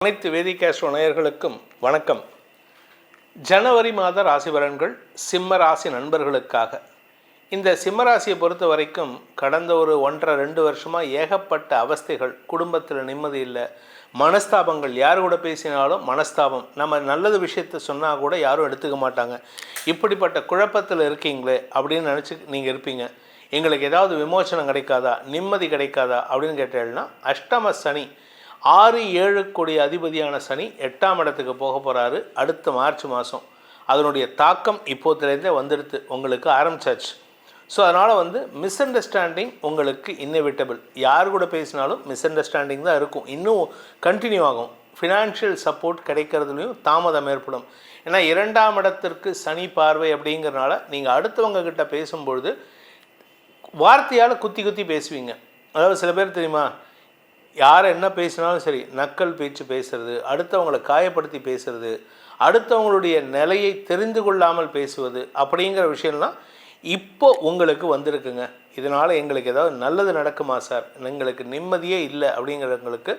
அனைத்து வேதிகாஸ்ட்ரோ நேயர்களுக்கும் வணக்கம். ஜனவரி மாத ராசி பலன்கள் சிம்ம ராசி நண்பர்களுக்காக. இந்த சிம்ம ராசியை பொறுத்த வரைக்கும் கடந்த ஒரு ஒன்றரை ரெண்டு வருஷமாக ஏகப்பட்ட அவஸ்தைகள் குடும்பத்தில் நிம்மதி இல்லை மனஸ்தாபங்கள் யார் கூட பேசினாலும் மனஸ்தாபம். நம்ம நல்லது விஷயத்த சொன்னால் கூட யாரும் எடுத்துக்க மாட்டாங்க. இப்படிப்பட்ட குழப்பத்தில் இருக்கீங்களே அப்படின்னு நினச்சி நீங்கள் இருப்பீங்க. எங்களுக்கு ஏதாவது விமோசனம் கிடைக்காதா நிம்மதி கிடைக்காதா அப்படின்னு கேட்டேன்னா அஷ்டம சனி ஆறு ஏழு கோடி அதிபதியான சனி எட்டாம் இடத்துக்கு போக போகிறாரு அடுத்த மார்ச் மாதம் அதனுடைய தாக்கம் இப்போத்துலேருந்தே வந்துடுது உங்களுக்கு ஆரம்பிச்சாச்சு. ஸோ அதனால் வந்து மிஸ் அண்டர்ஸ்டாண்டிங் உங்களுக்கு இன்னெவிட்டபிள் யார் கூட பேசினாலும் மிஸ் அண்டர்ஸ்டாண்டிங் தான் இருக்கும். இன்னும் கண்டினியூ ஆகும். ஃபினான்ஷியல் சப்போர்ட் கிடைக்கிறதுலையும் தாமதம் ஏற்படும். ஏன்னா இரண்டாம் இடத்திற்கு சனி பார்வை அப்படிங்கிறனால நீங்கள் அடுத்தவங்க கிட்ட பேசும்பொழுது வார்த்தையால் குத்தி குத்தி பேசுவீங்க. அதாவது சில பேர் தெரியுமா? யார் என்ன பேசினாலும் சரி நக்கல் பேச்சு பேசுறது அடுத்தவங்களை காயப்படுத்தி பேசுறது அடுத்தவங்களுடைய நிலையை தெரிந்து கொள்ளாமல் பேசுவது அப்படிங்கிற விஷயம்லாம் இப்போ உங்களுக்கு வந்திருக்குங்க. இதனால் எங்களுக்கு ஏதாவது நல்லது நடக்குமா சார்? எங்களுக்கு நிம்மதியே இல்லை அப்படிங்கிறவங்களுக்கு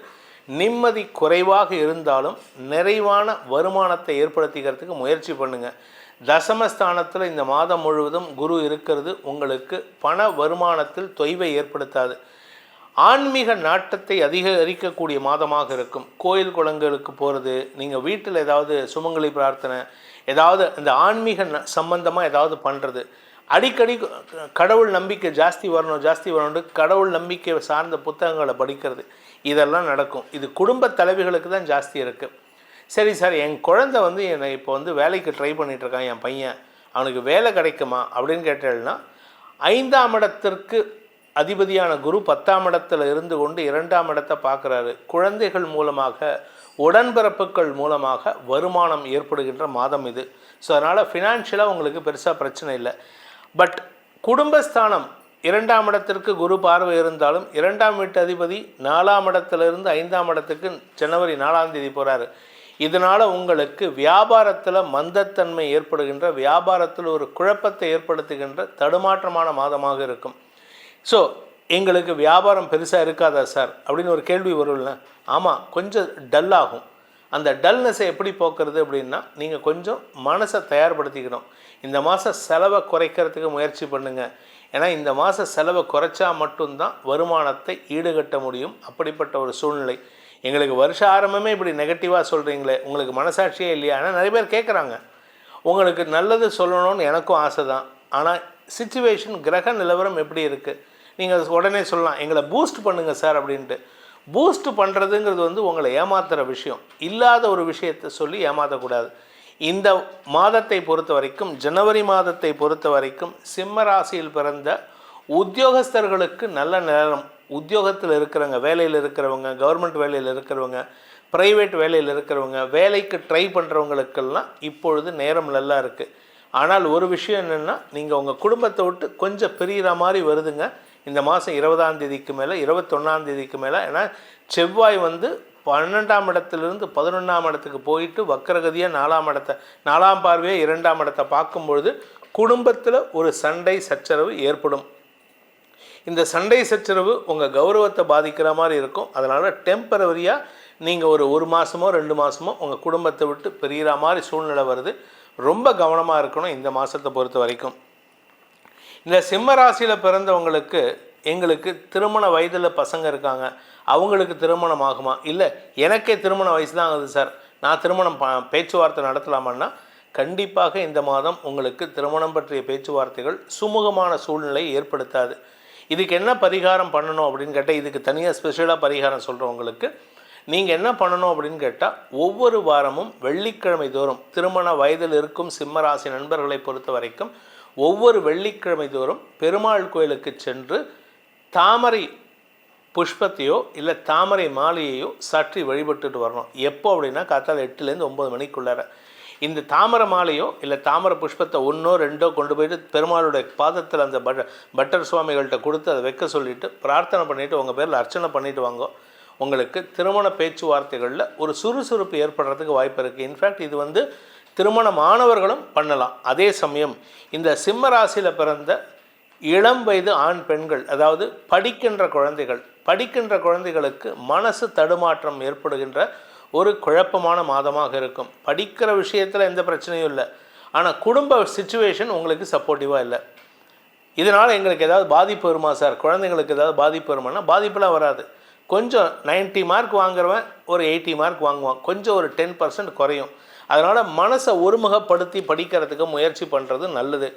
நிம்மதி குறைவாக இருந்தாலும் நிறைவான வருமானத்தை ஏற்படுத்திக்கிறதுக்கு முயற்சி பண்ணுங்கள் தசமஸ்தானத்தில் இந்த மாதம் முழுவதும் குரு இருக்கிறது உங்களுக்கு பண வருமானத்தில் தொய்வை ஏற்படுத்தாது. ஆன்மீக நாட்டத்தை அதிகரிக்கக்கூடிய மாதமாக இருக்கும். கோயில் குளங்களுக்கு போகிறது நீங்கள் வீட்டில் ஏதாவது சுமங்கலி பிரார்த்தனை ஏதாவது இந்த ஆன்மீக ந- ஏதாவது பண்ணுறது அடிக்கடி கடவுள் நம்பிக்கை ஜாஸ்தி வரணும் ஜாஸ்தி வரணும்னு கடவுள் நம்பிக்கை சார்ந்த புத்தகங்களை படிக்கிறது. இதெல்லாம் நடக்கும். இது குடும்ப தலைவிகளுக்கு தான் ஜாஸ்தி இருக்குது சரி சார் என் குழந்தை வந்து என்னை இப்போ வந்து வேலைக்கு ட்ரை பண்ணிகிட்ருக்கான் என் பையன். அவனுக்கு வேலை கிடைக்குமா அப்படின்னு கேட்டேன்னா ஐந்தாம் இடத்திற்கு அதிபதியான குரு பத்தாம் இடத்துல இருந்து கொண்டு இரண்டாம் இடத்தை பார்க்குறாரு. குழந்தைகள் மூலமாக உடன்பிறப்புகள் மூலமாக வருமானம் ஏற்படுகின்ற மாதம் இது. ஸோ அதனால் ஃபினான்ஷியலாக உங்களுக்கு பெருசாக பிரச்சனை இல்லை. பட் குடும்பஸ்தானம் இரண்டாம் இடத்திற்கு குரு பார்வை இருந்தாலும் இரண்டாம் வீட்டு அதிபதி நாலாம் இடத்திலிருந்து ஐந்தாம் இடத்துக்கு ஜனவரி நாலாம் தேதி போகிறாரு இதனால் உங்களுக்கு வியாபாரத்தில் மந்தத்தன்மை ஏற்படுகின்ற வியாபாரத்தில் ஒரு குழப்பத்தை ஏற்படுத்துகின்ற தடுமாற்றமான மாதமாக இருக்கும். ஸோ எங்களுக்கு வியாபாரம் பெருசாக இருக்காதா சார் அப்படின்னு ஒரு கேள்வி வரும்ல ஆமாம் கொஞ்சம் டல் ஆகும். அந்த டல்னஸை எப்படி போக்குறது அப்படின்னா நீங்கள் கொஞ்சம் மனசை தயார்படுத்திக்கணும். இந்த மாதம் செலவை குறைக்கிறதுக்கு முயற்சி பண்ணுங்கள் ஏன்னா இந்த மாதம் செலவை குறைச்சா மட்டும்தான் வருமானத்தை ஈடுகட்ட முடியும். அப்படிப்பட்ட ஒரு சூழ்நிலை. எங்களுக்கு வருஷ ஆரம்பமே இப்படி நெகட்டிவாக சொல்கிறீங்களே உங்களுக்கு மனசாட்சியே இல்லையா? ஆனால் நிறைய பேர் கேட்குறாங்க உங்களுக்கு நல்லது சொல்லணும்னு எனக்கும் ஆசை தான் ஆனால் சுச்சுவேஷன் கிரக நிலவரம் எப்படி இருக்குது நீங்கள் உடனே சொல்லலாம் எங்களை பூஸ்ட் பண்ணுங்கள் சார் அப்படின்ட்டு. பூஸ்ட் பண்ணுறதுங்கிறது வந்து உங்களை ஏமாத்துகிற விஷயம். இல்லாத ஒரு விஷயத்தை சொல்லி ஏமாற்றக்கூடாது இந்த மாதத்தை பொறுத்த வரைக்கும் ஜனவரி மாதத்தை பொறுத்த வரைக்கும் சிம்ம ராசியில் பிறந்த உத்தியோகஸ்தர்களுக்கு நல்ல நேரம். உத்தியோகத்தில் இருக்கிறவங்க வேலையில் இருக்கிறவங்க கவர்மெண்ட் வேலையில் இருக்கிறவங்க ப்ரைவேட் வேலையில் இருக்கிறவங்க வேலைக்கு ட்ரை பண்ணுறவங்களுக்கெல்லாம் இப்பொழுது நேரம் நல்லா இருக்குது ஆனால் ஒரு விஷயம் என்னென்னா நீங்கள் உங்கள் குடும்பத்தை விட்டு கொஞ்சம் பிரிகிற மாதிரி வருதுங்க. இந்த மாதம் இருபதாம் தேதிக்கு மேலே இருபத்தொன்னாம் தேதிக்கு மேலே ஏன்னா செவ்வாய் வந்து பன்னெண்டாம் இடத்துலேருந்து பதினொன்றாம் இடத்துக்கு போயிட்டு வக்கரகதியாக நாலாம் இடத்தை நாலாம் பார்வையாக இரண்டாம் இடத்தை பார்க்கும்பொழுது குடும்பத்தில் ஒரு சண்டை சச்சரவு ஏற்படும். இந்த சண்டை சச்சரவு உங்கள் கௌரவத்தை பாதிக்கிற மாதிரி இருக்கும். அதனால் டெம்பரவரியாக நீங்கள் ஒரு ஒரு மாதமோ ரெண்டு மாதமோ உங்கள் குடும்பத்தை விட்டு பிரிகிற மாதிரி சூழ்நிலை வருது. ரொம்ப கவனமாக இருக்கணும் இந்த மாதத்தை பொறுத்த வரைக்கும். இந்த சிம்ம ராசியில் பிறந்தவங்களுக்கு எங்களுக்கு திருமண வயதில் பசங்க இருக்காங்க. அவங்களுக்கு திருமணம் ஆகுமா? இல்லை எனக்கே திருமண வயசு தான் ஆகுது சார். நான் திருமணம் ப பேச்சுவார்த்தை நடத்தலாமான்னா கண்டிப்பாக இந்த மாதம் உங்களுக்கு திருமணம் பற்றிய பேச்சுவார்த்தைகள் சுமூகமான சூழ்நிலை ஏற்படுத்தாது. இதுக்கு என்ன பரிகாரம் பண்ணணும் அப்படின்னு கேட்டால் இதுக்கு தனியாக ஸ்பெஷலாக பரிகாரம் சொல்கிறவங்களுக்கு நீங்கள் என்ன பண்ணணும் அப்படின்னு கேட்டால் ஒவ்வொரு வாரமும் வெள்ளிக்கிழமை தோறும் திருமண வயதில் இருக்கும் சிம்மராசி நண்பர்களை பொறுத்த வரைக்கும் ஒவ்வொரு வெள்ளிக்கிழமை தோறும் பெருமாள் கோயிலுக்கு சென்று தாமரை புஷ்பத்தையோ இல்லை தாமரை மாலையையோ சற்றி வழிபட்டுட்டு வரணும். எப்போ அப்படின்னா காத்தால எட்டுலேருந்து ஒம்பது மணிக்குள்ளார. இந்த தாமரை மாலையோ இல்லை தாமரை புஷ்பத்தை ஒன்றோ ரெண்டோ கொண்டு போயிட்டு பெருமாளுடைய பாதத்தில் அந்த பட்ட பட்டர் சுவாமிகள்கிட்ட கொடுத்து அதை வைக்க சொல்லிவிட்டு பிரார்த்தனை பண்ணிவிட்டு உங்கள் பேரில் அர்ச்சனை பண்ணிவிட்டு வாங்கோ. உங்களுக்கு திருமண பேச்சுவார்த்தைகளில் ஒரு சுறுசுறுப்பு ஏற்படுறதுக்கு வாய்ப்பு இருக்குது இன்ஃபேக்ட் இது வந்து திருமணமானவர்களும் பண்ணலாம். அதே சமயம் இந்த சிம்ம ராசியில் பிறந்த இளம் வயது ஆண் பெண்கள் அதாவது படிக்கின்ற குழந்தைகள் படிக்கின்ற குழந்தைகளுக்கு மனசு தடுமாற்றம் ஏற்படுகின்ற ஒரு குழப்பமான மாதமாக இருக்கும். படிக்கிற விஷயத்தில் எந்த பிரச்சனையும் இல்லை. ஆனால் குடும்ப சுச்சுவேஷன் உங்களுக்கு சப்போர்ட்டிவாக இல்லை. இதனால் எங்களுக்கு ஏதாவது பாதிப்பு வருமா சார்? குழந்தைங்களுக்கு ஏதாவது பாதிப்பு வருமானா? பாதிப்பெலாம் வராது. கொஞ்சம் 90 மார்க் வாங்குறவன் ஒரு எயிட்டி மார்க் வாங்குவான். கொஞ்சம் ஒரு டென் பர்சன்ட் குறையும். அதனால் மனசை ஒருமுகப்படுத்தி படிக்கிறதுக்கு முயற்சி பண்ணுறது நல்லது.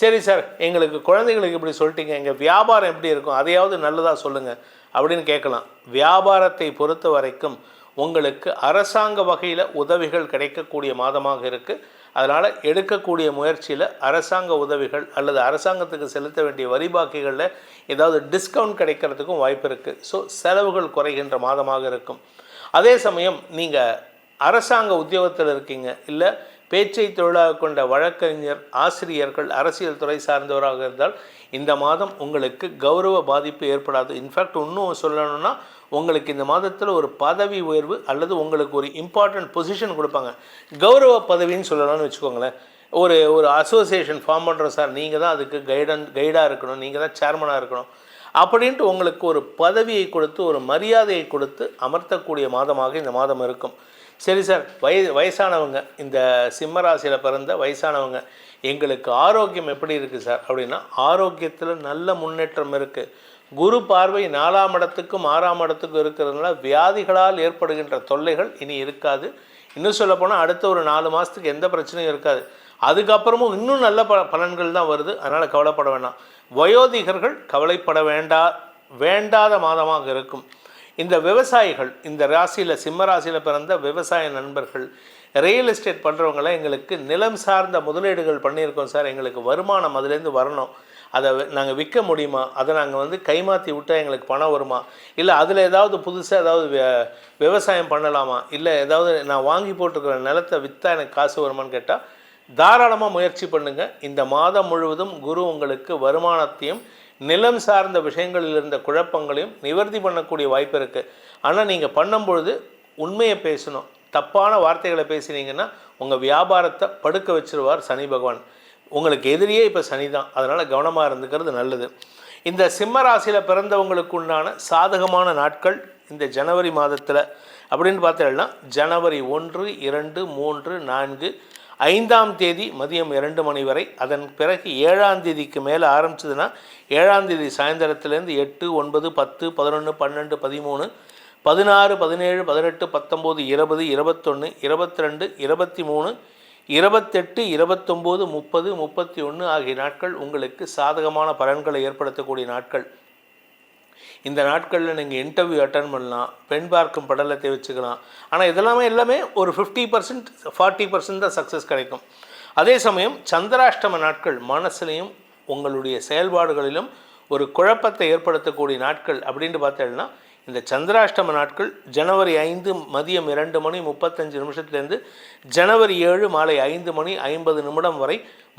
சரி சார் எங்களுக்கு குழந்தைங்களுக்கு இப்படி சொல்லிட்டீங்க எங்கள் வியாபாரம் எப்படி இருக்கும் அதையாவது நல்லதாக சொல்லுங்கள் அப்படின்னு கேட்கலாம். வியாபாரத்தை பொறுத்த வரைக்கும் உங்களுக்கு அரசாங்க வகையில் உதவிகள் கிடைக்கக்கூடிய மாதமாக இருக்குது அதனால் எடுக்கக்கூடிய முயற்சியில் அரசாங்க உதவிகள் அல்லது அரசாங்கத்துக்கு செலுத்த வேண்டிய வரி பாக்கிகளில் ஏதாவது டிஸ்கவுண்ட் கிடைக்கிறதுக்கும் வாய்ப்பு இருக்குது ஸோ செலவுகள் குறைகின்ற மாதமாக இருக்கும். அதே சமயம் நீங்கள் அரசாங்க உத்தியோகத்தில் இருக்கீங்க. இல்லை பேச்சை தொழிலாக கொண்ட வழக்கறிஞர் ஆசிரியர்கள் அரசியல் துறை சார்ந்தவராக இருந்தால் இந்த மாதம் உங்களுக்கு கௌரவ பாதிப்பு ஏற்படாது. இன்ஃபேக்ட் இன்னும் சொல்லணும்னா உங்களுக்கு இந்த மாதத்தில் ஒரு பதவி உயர்வு அல்லது உங்களுக்கு ஒரு இம்பார்ட்டன்ட் பொசிஷன் கொடுப்பாங்க. கௌரவ பதவின்னு சொல்லலாம்னு வச்சுக்கோங்களேன். ஒரு ஒரு அசோசியேஷன் ஃபார்ம் பண்ணுறோம் சார் நீங்கள் தான் அதுக்கு கைடன் கைடாக இருக்கணும். நீங்கள் தான் சேர்மனாக இருக்கணும். அப்படின்ட்டு உங்களுக்கு ஒரு பதவியை கொடுத்து ஒரு மரியாதையை கொடுத்து அமர்த்தக்கூடிய மாதமாக இந்த மாதம் இருக்கும். சரி சார் வய வயசானவங்க இந்த சிம்மராசியில் பிறந்த வயசானவங்க எங்களுக்கு ஆரோக்கியம் எப்படி இருக்குது சார்? அப்படின்னா ஆரோக்கியத்தில் நல்ல முன்னேற்றம் இருக்குது குரு பார்வை நாலாம் இடத்துக்கும் ஆறாம் இடத்துக்கும் இருக்கிறதுனால வியாதிகளால் ஏற்படுகின்ற தொல்லைகள் இனி இருக்காது. இன்னும் சொல்லப்போனால் அடுத்த ஒரு நாலு மாதத்துக்கு எந்த பிரச்சனையும் இருக்காது. அதுக்கப்புறமும் இன்னும் நல்ல ப பலன்கள் தான் வருது. அதனால் கவலைப்பட வேண்டாம் வயோதிகர்கள் கவலைப்பட வேண்டா வேண்டாத மாதமாக இருக்கும். இந்த விவசாயிகள் இந்த ராசியில் சிம்ம ராசியில் பிறந்த விவசாய நண்பர்கள் ரியல் எஸ்டேட் பண்ணுறவங்களாம் எங்களுக்கு நிலம் சார்ந்த முதலீடுகள் பண்ணியிருக்கோம் சார். எங்களுக்கு வருமானம் அதுலேருந்து வரணும். அதை நாங்கள் விற்க முடியுமா? அதை நாங்கள் வந்து கைமாற்றி விட்டால் எங்களுக்கு பணம் வருமா? இல்லை அதில் ஏதாவது புதுசாக ஏதாவது விவசாயம் பண்ணலாமா? இல்லை ஏதாவது நான் வாங்கி போட்டிருக்கிற நிலத்தை விற்றா எனக்கு காசு வருமான்னு கேட்டால் தாராளமாக முயற்சி பண்ணுங்கள் இந்த மாதம் முழுவதும் குரு உங்களுக்கு வருமானத்தையும் நிலம் சார்ந்த விஷயங்களில் இருந்த குழப்பங்களையும் நிவர்த்தி பண்ணக்கூடிய வாய்ப்பு இருக்குது ஆனால் நீங்கள் பண்ணும்பொழுது உண்மையை பேசணும். தப்பான வார்த்தைகளை பேசினீங்கன்னா உங்கள் வியாபாரத்தை படுக்க வச்சிருவார் சனி பகவான். உங்களுக்கு எதிரியே இப்போ சனி தான். அதனால் கவனமாக இருந்துக்கிறது நல்லது. இந்த சிம்ம ராசியில் பிறந்தவங்களுக்கு உண்டான சாதகமான நாட்கள் இந்த ஜனவரி மாதத்தில். அப்படின்னு பார்த்தீங்கன்னா ஜனவரி ஒன்று இரண்டு மூன்று நான்கு ஐந்தாம் தேதி மதியம் இரண்டு மணி வரை. அதன் பிறகு ஏழாம் தேதிக்கு மேலே ஆரம்பிச்சதுன்னா ஏழாம் தேதி சாயந்தரத்துலேருந்து எட்டு ஒன்பது பத்து பதினொன்று பன்னெண்டு பதிமூணு பதினாறு பதினேழு பதினெட்டு பத்தொம்போது இருபது இருபத்தொன்று இருபத்தி ரெண்டு இருபத்தி மூணு இருபத்தெட்டு இருபத்தொம்போது முப்பது முப்பத்தி ஒன்று ஆகிய நாட்கள் உங்களுக்கு சாதகமான பலன்களை ஏற்படுத்தக்கூடிய நாட்கள். இந்த நாட்களில் நீங்கள் இன்டர்வியூ அட்டன் பண்ணலாம் பெண் பார்க்கும் படலத்தை வச்சுக்கலாம் ஆனால் இதெல்லாமே எல்லாமே ஒரு ஃபிஃப்டி பர்சன்ட் ஃபார்ட்டி பர்சன்ட் தான் சக்ஸஸ் கிடைக்கும். அதே சமயம் சந்திராஷ்டம நாட்கள் மனசுலையும் உங்களுடைய செயல்பாடுகளிலும் ஒரு குழப்பத்தை ஏற்படுத்தக்கூடிய நாட்கள் அப்படின்னு பார்த்தீங்கன்னா இந்த சந்திராஷ்டம நாட்கள் ஜனவரி ஐந்து மதியம் இரண்டு மணி முப்பத்தஞ்சு நிமிஷத்துலேருந்து ஜனவரி ஏழு மாலை ஐந்து மணி ஐம்பது நிமிடம் வரை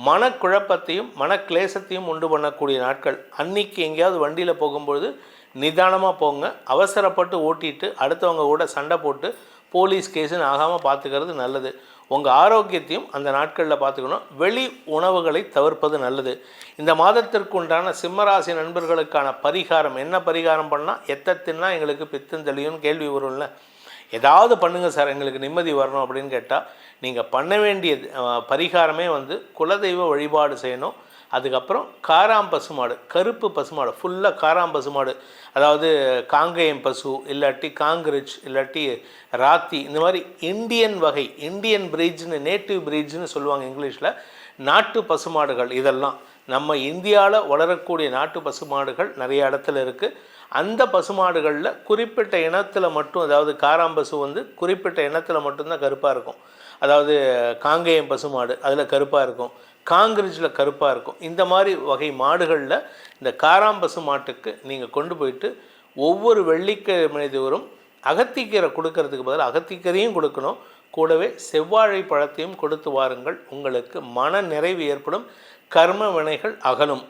மனக்குழப்பத்தையும் மனக்லேசத்தையும் உண்டு பண்ணக்கூடிய நாட்கள். அன்னைக்கு எங்கேயாவது வண்டியில் போகும்பொழுது நிதானமாக போங்க. அவசரப்பட்டு ஓட்டிட்டு அடுத்தவங்க கூட சண்டை போட்டு போலீஸ் கேஸுன்னு ஆகாமல் பார்த்துக்கிறது நல்லது. உங்கள் ஆரோக்கியத்தையும் அந்த நாட்களில் பார்த்துக்கணும். வெளி உணவுகளை தவிர்ப்பது நல்லது. இந்த மாதத்திற்கு உண்டான சிம்மராசி நண்பர்களுக்கான பரிகாரம் என்ன பரிகாரம் பண்ணால் எத்தத்தின்னா எங்களுக்கு பித்தம் தெளியும்னு கேள்வி வரும்ல. ஏதாவது பண்ணுங்கள் சார் எங்களுக்கு நிம்மதி வரணும் அப்படின்னு கேட்டால் நீங்கள் பண்ண வேண்டிய பரிகாரமே வந்து குலதெய்வ வழிபாடு செய்யணும். அதுக்கப்புறம் காராம் பசுமாடு கருப்பு பசுமாடு ஃபுல்லாக காராம் பசுமாடு. அதாவது காங்கேயம் பசு இல்லாட்டி காங்கிரிச் இல்லாட்டி ராத்தி இந்த மாதிரி இந்தியன் வகை இந்தியன் பிரீட்ஸ்னு நேட்டிவ் பிரீட்ஸ்னு சொல்லுவாங்க இங்கிலீஷில் நாட்டு பசுமாடுகள் இதெல்லாம். நம்ம இந்தியாவில் வளரக்கூடிய நாட்டு பசுமாடுகள் நிறைய இடத்துல இருக்குது அந்த பசுமாடுகளில் குறிப்பிட்ட இனத்தில் மட்டும் அதாவது காராம்பசு வந்து குறிப்பிட்ட இனத்தில் மட்டும்தான் கருப்பாக இருக்கும். அதாவது காங்கேயம் பசு மாடு அதில் கருப்பாக இருக்கும். காங்கிரீஜில் கருப்பாக இருக்கும். இந்த மாதிரி வகை மாடுகளில் இந்த காராம்பசு மாட்டுக்கு நீங்கள் கொண்டு போயிட்டு ஒவ்வொரு வெள்ளிக்கிழமை தோறும் அகத்திக்கீரை கொடுக்கறதுக்கு பதில் அகத்திக்கீரையும் கொடுக்கணும். கூடவே செவ்வாழை பழத்தையும் கொடுத்து வாருங்கள். உங்களுக்கு மன நிறைவு ஏற்படும். கர்ம வினைகள் அகலும்.